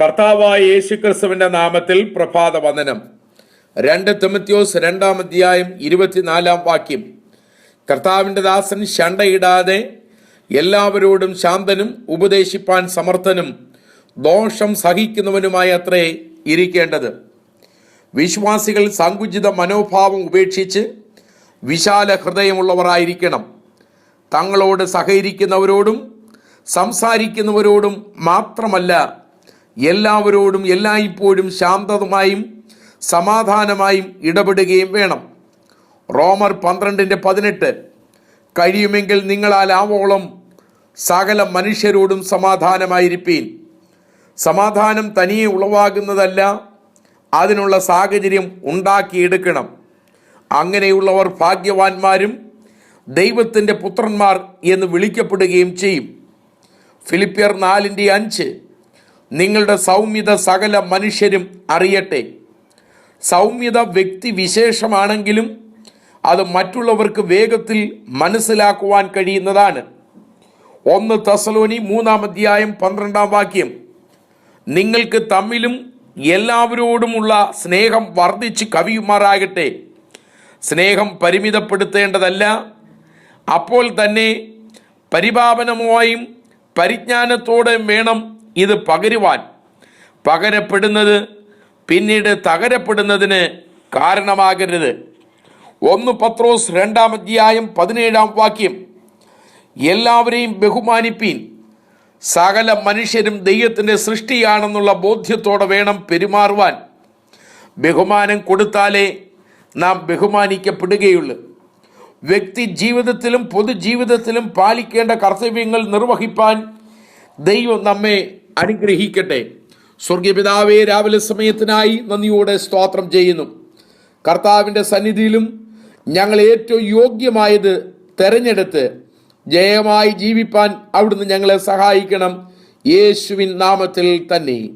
കർത്താവായ യേശുക്രിസ്തുവിന്റെ നാമത്തിൽ പ്രഭാത വന്ദനം രണ്ട് തെമത്യോസ് രണ്ടാം അധ്യായം ഇരുപത്തിനാലാം വാക്യം. കർത്താവിന്റെ ദാസൻ ശണ്ടയിടാതെ എല്ലാവരോടും ശാന്തനും ഉപദേശിപ്പാൻ സമർത്ഥനും ദോഷം സഹിക്കുന്നവനുമായി അത്രേ ഇരിക്കേണ്ടത്. വിശ്വാസികൾ സങ്കുചിത മനോഭാവം ഉപേക്ഷിച്ച് വിശാല ഹൃദയമുള്ളവരായിരിക്കണം. തങ്ങളോട് സഹകരിക്കുന്നവരോടും സംസാരിക്കുന്നവരോടും മാത്രമല്ല എല്ലാവരോടും എല്ലായ്പ്പോഴും ശാന്തമായും സമാധാനമായും ഇടപെടുകയും വേണം. റോമർ പന്ത്രണ്ടിന്റെ പതിനെട്ട് കഴിയുമെങ്കിൽ നിങ്ങളാൽ ആവോളം സകല മനുഷ്യരോടും സമാധാനമായിരിപ്പീൻ. സമാധാനം തനിയെ ഉളവാകുന്നതല്ല അതിനുള്ള സാഹചര്യം ഉണ്ടാക്കിയെടുക്കണം. അങ്ങനെയുള്ളവർ ഭാഗ്യവാന്മാരും ദൈവത്തിന്റെ പുത്രന്മാർ എന്ന് വിളിക്കപ്പെടുകയും ചെയ്യും. ഫിലിപ്പിയർ നാലിന്റെ അഞ്ച് നിങ്ങളുടെ സൗമ്യത സകല മനുഷ്യരും അറിയട്ടെ. സൗമ്യത വ്യക്തി വിശേഷമാണെങ്കിലും അത് മറ്റുള്ളവർക്ക് വേഗത്തിൽ മനസ്സിലാക്കുവാൻ കഴിയുന്നതാണ്. ഒന്ന് തസലോനി മൂന്നാം അധ്യായം പന്ത്രണ്ടാം വാക്യം. നിങ്ങൾക്ക് തമ്മിലും എല്ലാവരോടുമുള്ള സ്നേഹം വർദ്ധിച്ച് കവിയുമാറാകട്ടെ. സ്നേഹം പരിമിതപ്പെടുത്തേണ്ടതല്ല. അപ്പോൾ തന്നെ പരിപാവനമായും പരിജ്ഞാനത്തോടെ വേണം ഇത് പകരുവാൻ പകരപ്പെടുന്നത് പിന്നീട് തകരപ്പെടുന്നതിന് കാരണമാകരുത്. ഒന്ന് പത്രോസ് രണ്ടാം അധ്യായം പതിനേഴാം വാക്യം. എല്ലാവരെയും ബഹുമാനിപ്പീൻ. സകല മനുഷ്യരും ദൈവത്തിന്റെ സൃഷ്ടിയാണെന്നുള്ള ബോധ്യത്തോടെ വേണം പെരുമാറുവാൻ. ബഹുമാനം കൊടുത്താലേ നാം ബഹുമാനിക്കപ്പെടുകയുള്ളൂ. വ്യക്തി ജീവിതത്തിലും പൊതുജീവിതത്തിലും പാലിക്കേണ്ട കർത്തവ്യങ്ങൾ നിർവഹിപ്പാൻ ദൈവം നമ്മെ അനുഗ്രഹിക്കട്ടെ. സ്വർഗീയപിതാവെ രാവിലെ സമയത്തിനായി നന്ദിയോടെ സ്തോത്രം ചെയ്യുന്നു. കർത്താവിന്റെ സന്നിധിയിലും ഞങ്ങൾ ഏറ്റവും യോഗ്യമായത് തെരഞ്ഞെടുത്ത് ജയമായി ജീവിപ്പാൻ അവിടുന്ന് ഞങ്ങളെ സഹായിക്കണം. യേശുവിൻ നാമത്തിൽ തന്നെ.